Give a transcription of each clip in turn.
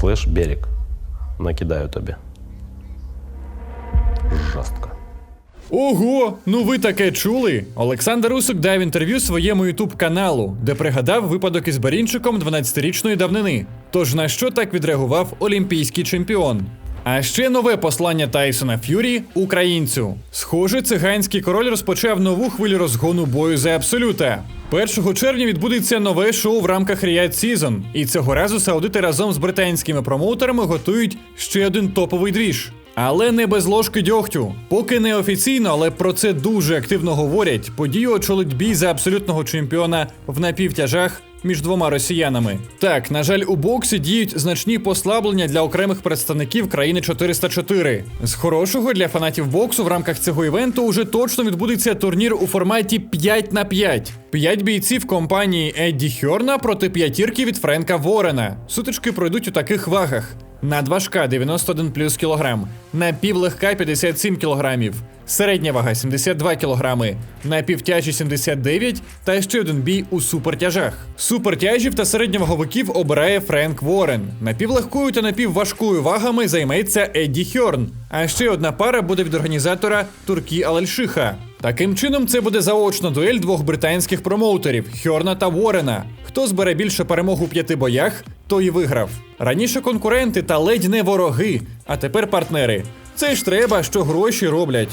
Слиш, берег. Накидаю тобі. Жорстко. Ого, ну ви таке чули? Олександр Усик дав інтерв'ю своєму ютуб каналу, де пригадав випадок із Барінчиком 12-річної давнини. Тож на що так відреагував олімпійський чемпіон? А ще нове послання Тайсона Ф'юрі українцю. Схоже, циганський король розпочав нову хвилю розгону бою за абсолюта. 1 червня відбудеться нове шоу в рамках Riyadh Season, і цього разу саудити разом з британськими промоутерами готують ще один топовий двіж. Але не без ложки дьогтю. Поки не офіційно, але про це дуже активно говорять. Подію очолить бій за абсолютного чемпіона в напівтяжах між двома росіянами. Так, на жаль, у боксі діють значні послаблення для окремих представників країни 404. З хорошого для фанатів боксу в рамках цього івенту уже точно відбудеться турнір у форматі 5 на 5. П'ять бійців компанії Едді Хьорна проти п'ятірки від Френка Ворена. Сутички пройдуть у таких вагах. Надважка 91 плюс кілограм, напівлегка 57 кілограмів, середня вага 72 кілограми, напівтяжі 79 та ще один бій у супертяжах. Супертяжів та середньоваговиків обирає Френк Ворен. Напівлегкою та напівважкою вагами займеться Едді Хьорн. А ще одна пара буде від організатора Туркі Алальшиха. Таким чином, це буде заочна дуель двох британських промоутерів Хьорна та Ворена. Хто збере більше перемог у п'яти боях, той і виграв. Раніше конкуренти та ледь не вороги, а тепер партнери. Це ж треба, що гроші роблять.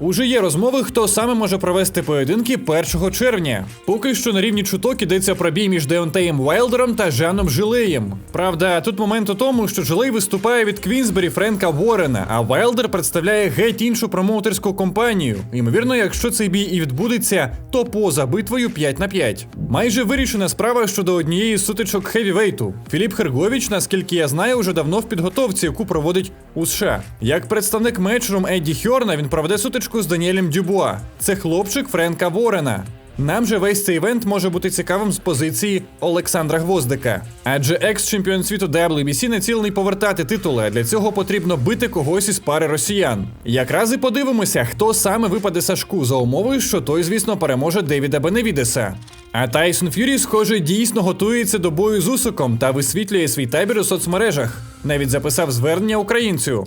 Уже є розмови, хто саме може провести поєдинки 1 червня. Поки що на рівні чуток ідеться про бій між Деонтеєм Вайлдером та Жаном Жилеєм. Правда, тут момент у тому, що Жилей виступає від Квінсбері Френка Ворена, а Вайлдер представляє геть іншу промоутерську компанію. Ймовірно, якщо цей бій і відбудеться, то поза битвою 5 на 5. Майже вирішена справа щодо однієї з сутичок хевівейту. Філіп Херговіч, наскільки я знаю, уже давно в підготовці, яку проводить у США. Як представник мечрум Едді Хьорна, він проведе сутичку з Даніелем Дюбуа. Це хлопчик Френка Ворена. Нам же весь цей івент може бути цікавим з позиції Олександра Гвоздика. Адже екс-чемпіон світу WBC націлений повертати титули, а для цього потрібно бити когось із пари росіян. Якраз і подивимося, хто саме випаде Сашку за умовою, що той, звісно, переможе Девіда Беневідеса. А Тайсон Ф'юрі, схоже, дійсно готується до бою з Усиком та висвітлює свій табір у соцмережах. Навіть записав звернення українцю.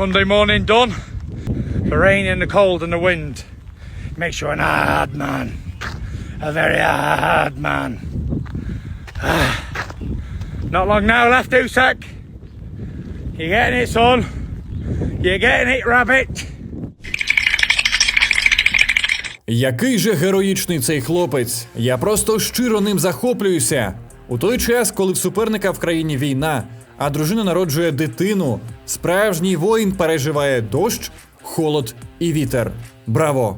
Monday morning done. The rain and the cold and the wind makes you an hard man. A very hard man. Ah. Not long now left, Usak. You're getting it, son. You're getting it, rabbit. Який же героїчний цей хлопець! Я просто щиро ним захоплююся. У той час, коли в суперника в країні війна, а дружина народжує дитину, справжній воїн переживає дощ, холод і вітер. Браво!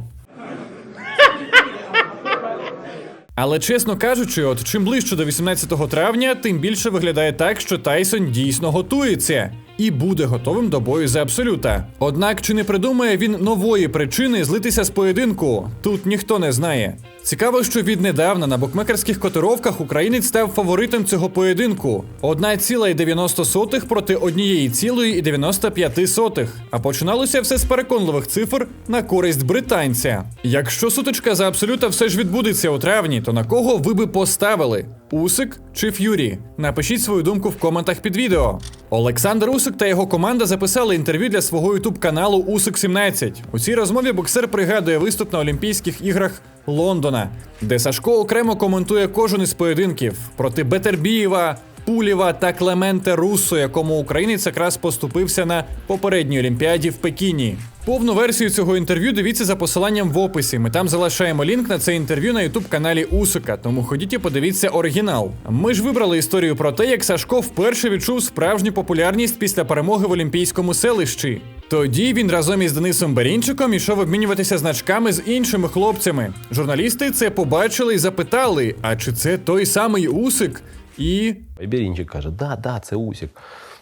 Але чесно кажучи, от чим ближче до 18 травня, тим більше виглядає так, що Тайсон дійсно готується і буде готовим до бою за абсолюта. Однак чи не придумає він нової причини злитися з поєдинку? Тут ніхто не знає. Цікаво, що віднедавна на букмекерських котировках українець став фаворитом цього поєдинку: 1,90 проти 1,95. А починалося все з переконливих цифр на користь британця. Якщо сутичка за абсолюта все ж відбудеться у травні, то на кого ви би поставили? Усик чи Ф'юрі? Напишіть свою думку в коментах під відео. Олександр Усик та його команда записали інтерв'ю для свого ютуб каналу Усик 17. У цій розмові боксер пригадує виступ на Олімпійських іграх Лондона, де Сашко окремо коментує кожен із поєдинків проти Бетербієва, Пулєва та Клементе Руссо, якому українець якраз поступився на попередній Олімпіаді в Пекіні. Повну версію цього інтерв'ю дивіться за посиланням в описі. Ми там залишаємо лінк на це інтерв'ю на ютуб каналі Усика, тому ходіть і подивіться оригінал. Ми ж вибрали історію про те, як Сашко вперше відчув справжню популярність після перемоги в Олімпійському селищі. Тоді він разом із Денисом Берінчиком ішов обмінюватися значками з іншими хлопцями. Журналісти це побачили і запитали: а чи це той самий Усик? І Бірінчик каже: да, да, це Усік.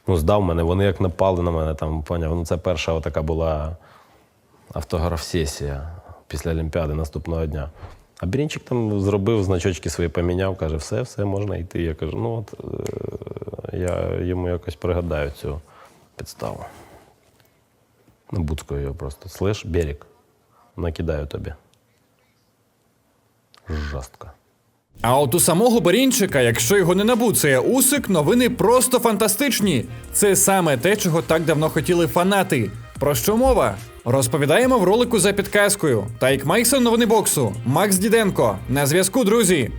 Ну, здав мене, вони як напали на мене, там, поняв. Ну, це перша отака була автограф-сесія після Олімпіади наступного дня. А Бірінчик там зробив значочки свої, поміняв, каже, все, все, можна йти. Я кажу, ну от е, я йому якось пригадаю цю підставу. Ну, Буцкою його просто. Слиш, берег. Накидаю тобі. Жорстко. А от у самого Барінчика, якщо його не набуцеє Усик, новини просто фантастичні. Це саме те, чого так давно хотіли фанати. Про що мова? Розповідаємо в ролику за підказкою. Тайк Майксон новини боксу. Макс Діденко. На зв'язку, друзі.